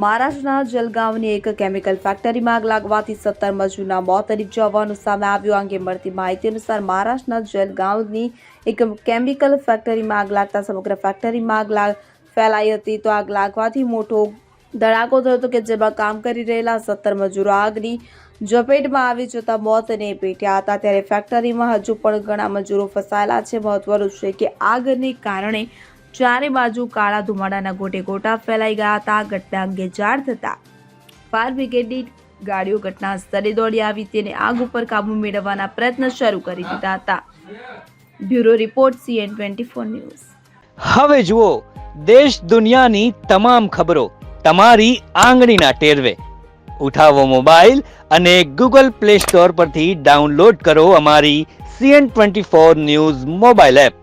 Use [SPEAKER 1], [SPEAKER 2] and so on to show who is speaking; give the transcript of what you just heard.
[SPEAKER 1] મહારાષ્ટ્રના જલગાંવની એક કેમિકલ ફેક્ટરીમાં આગ લાગવાથી સત્તર મજૂરના મોત નિપજવાનું સામે આવ્યું. અંગે મળતી માહિતી અનુસાર મહારાષ્ટ્રના જલગાંવની એક કેમિકલ ફેક્ટરીમાં આગ લાગતા સમગ્ર ફેક્ટરીમાં આગ લાગ, ફેલાઈ હતી. તો આગ લાગવાથી મોટો ધડાકો થયો હતો કે જેમાં કામ કરી રહેલા સત્તર મજૂરો આગની ઝપેટમાં આવી જતા મોતને પેટ્યા હતા. ત્યારે ફેક્ટરીમાં હજુ પણ ઘણા મજૂરો ફસાયેલા છે. મહત્વનું છે કે આગને કારણે ચારે બાજુ કાળા ધુમાડાના ગોટે ગોટા ફેલાઈ ગયા હતા. ઘટના અંગે જાણ થતા ફાયર બ્રિગેડની ગાડીઓ ઘટના સ્થળે દોડી આવી. તેને આગ ઉપર કાબુ મેળવવાના પ્રયત્ન શરૂ કરી દીધા હતા. Bureau report, CN twenty four news.
[SPEAKER 2] હવે જુઓ, દેશ દુનિયાની તમામ ખબરો તમારી આંગળીના ટેરવે. ઉઠાવો મોબાઈલ અને ગૂગલ પ્લે સ્ટોર પરથી ડાઉનલોડ કરો અમારી CN twenty four news mobile app.